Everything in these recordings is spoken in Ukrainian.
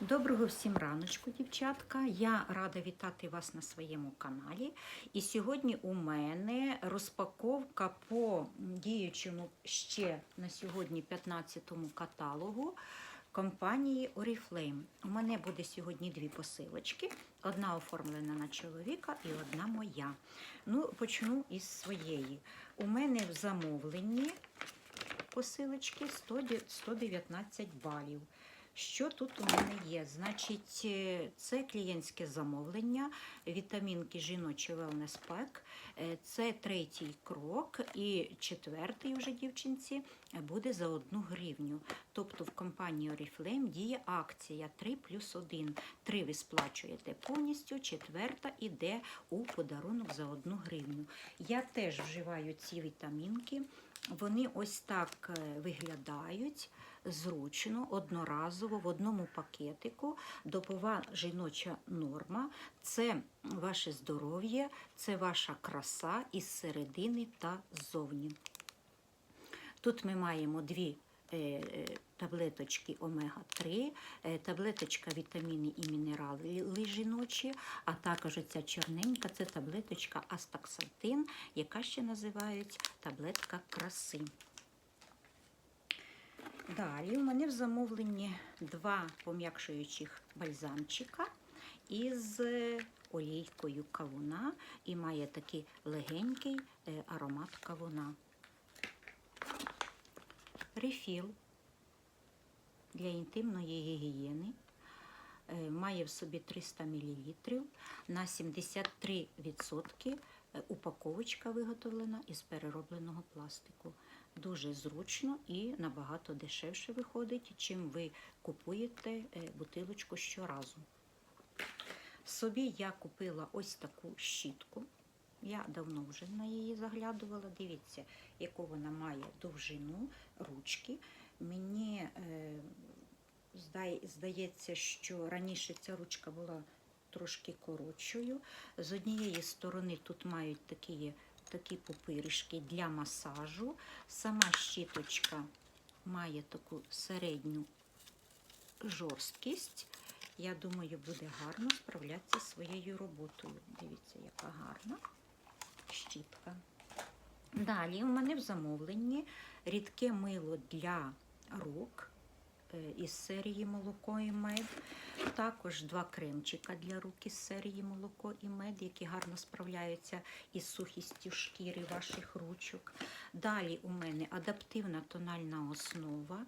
Доброго всім раночку, дівчатка. Я рада вітати вас на своєму каналі. І сьогодні у мене розпаковка по діючому ще на сьогодні 15-му каталогу компанії Oriflame. У мене буде сьогодні дві посилочки. Одна оформлена на чоловіка і одна моя. Ну, почну із своєї. У мене в замовленні посилочки 119 балів. Що тут у мене є? Значить, е, це клієнтське замовлення, вітамінки жіночі Wellness Pack. Е, Це третій крок, і четвертий вже дівчинці буде за одну гривню. Тобто в компанії Oriflame діє акція 3 плюс 1. Три ви сплачуєте повністю, четверта іде у подарунок за одну гривню. Я теж вживаю ці вітамінки. Вони ось так е, виглядають зручно, одноразово в одному пакетику. Добова жіноча норма це ваше здоров'я, це ваша краса із середини та ззовні. Тут ми маємо дві е, е, таблеточки омега-3, е, таблеточка вітаміни і мінерали жіночі, а також ця чорненька це таблеточка астаксантин, яка ще називається таблетка краси. Далі у мене в замовленні два пом'якшуючих бальзамчика із олійкою кавуна і має такий легенький е, аромат кавуна. Рефіл для інтимної гігієни. Е, Має в собі 300 мл на 73% е, упаковочка виготовлена із переробленого пластику. Дуже зручно і набагато дешевше виходить, чим ви купуєте е, бутилочку щоразу. Собі я купила ось таку щітку. Я давно вже на її заглядувала. Дивіться, яку вона має довжину ручки. Мені е, здається, що раніше ця ручка була трошки коротшою. З однієї сторони тут мають такі, такі пупиришки для масажу. Сама щіточка має таку середню жорсткість. Я думаю, буде гарно справлятися своєю роботою. Дивіться, яка гарна щітка. Далі у мене в замовленні рідке мило для рук із серії молоко і мед. Також два кремчика для рук із серії молоко і мед, які гарно справляються із сухістю шкіри ваших ручок. Далі у мене адаптивна тональна основа.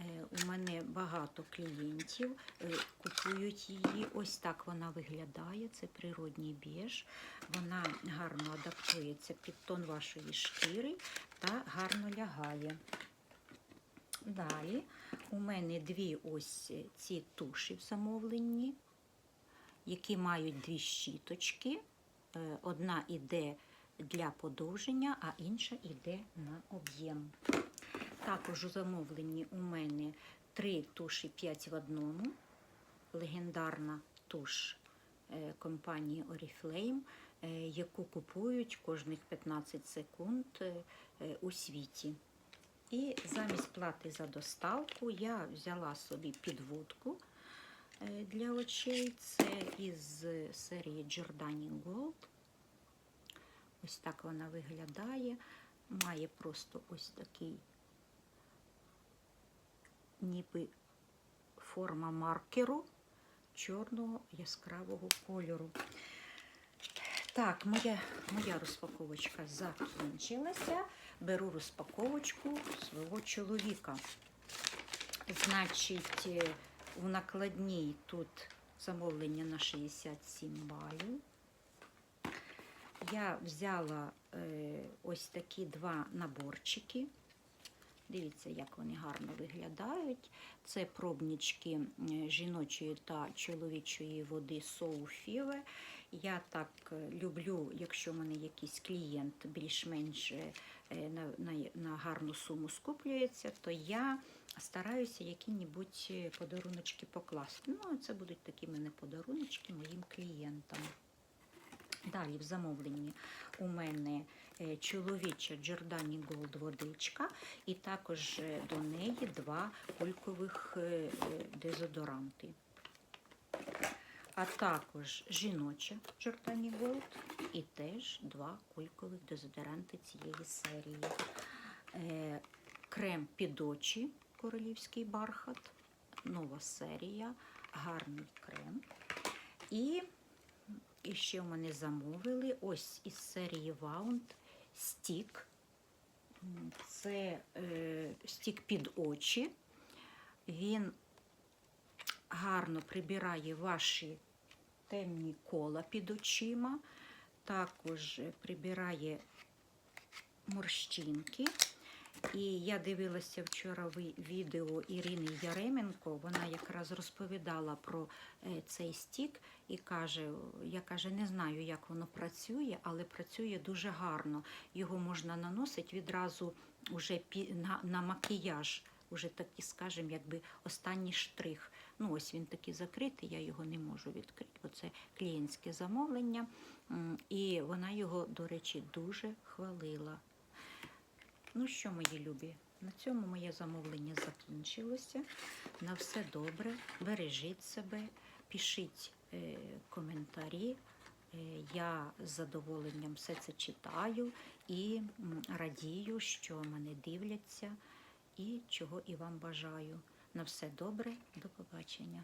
Е, У мене багато клієнтів е, купують її. Ось так вона виглядає. Це природній біж. Вона гарно адаптується під тон вашої шкіри та гарно лягає. Далі у мене дві ось ці туші в замовленні, які мають дві щіточки. Е, Одна йде для подовження, а інша йде на об'єм. Також у замовленні у мене три туші 5 в одному. Легендарна туш е, компанії Oriflame, е, яку купують кожних 15 секунд у світі. І замість плати за доставку я взяла собі підводку е, для очей. Це із серії Giordani Gold. Ось так вона виглядає. Має просто ось такий ніби форма маркеру чорного яскравого кольору. Так, моя, моя розпаковочка закінчилася. Беру розпаковочку свого чоловіка. Значить, е, у накладній тут замовлення на 67 балів. Я взяла е, ось такі два наборчики. Дивіться, як вони гарно виглядають. Це пробнички е, жіночої та чоловічої води Five. Я так е, люблю, якщо в мене якийсь клієнт більш-менш е, на, на, на гарну суму скуплюється, то я стараюся які-небудь подаруночки покласти. Ну, це будуть такі мене подаруночки моїм клієнтам. Далі в замовленні у мене е, чоловіча Giordani Gold водичка, і також е, до неї два кулькових е, е, дезодоранти. А також жіноча Giordani Gold і теж два кулькових дезодоранти цієї серії. Е, крем під очі, королівський бархат, нова серія, гарний крем. І, і ще в мене замовили ось із серії Wound стік. Це е, стік під очі. Він гарно прибирає ваші темні кола під очима, також прибирає морщинки. І я дивилася вчора відео Ірини Яременко. Вона якраз розповідала про е, цей стік і каже: я каже, не знаю, як воно працює, але працює дуже гарно. Його можна наносити відразу уже на, на макіяж. Уже такий, скажімо, якби останній штрих. Ну, ось він такий закритий, я його не можу відкрити, бо це клієнтське замовлення. І вона його, до речі, дуже хвалила. Ну що, мої любі, на цьому моє замовлення закінчилося. На все добре, бережіть себе, пишіть е, коментарі. Е, Я з задоволенням все це читаю і радію, що мене дивляться, і чого і вам бажаю. На все добре, до побачення.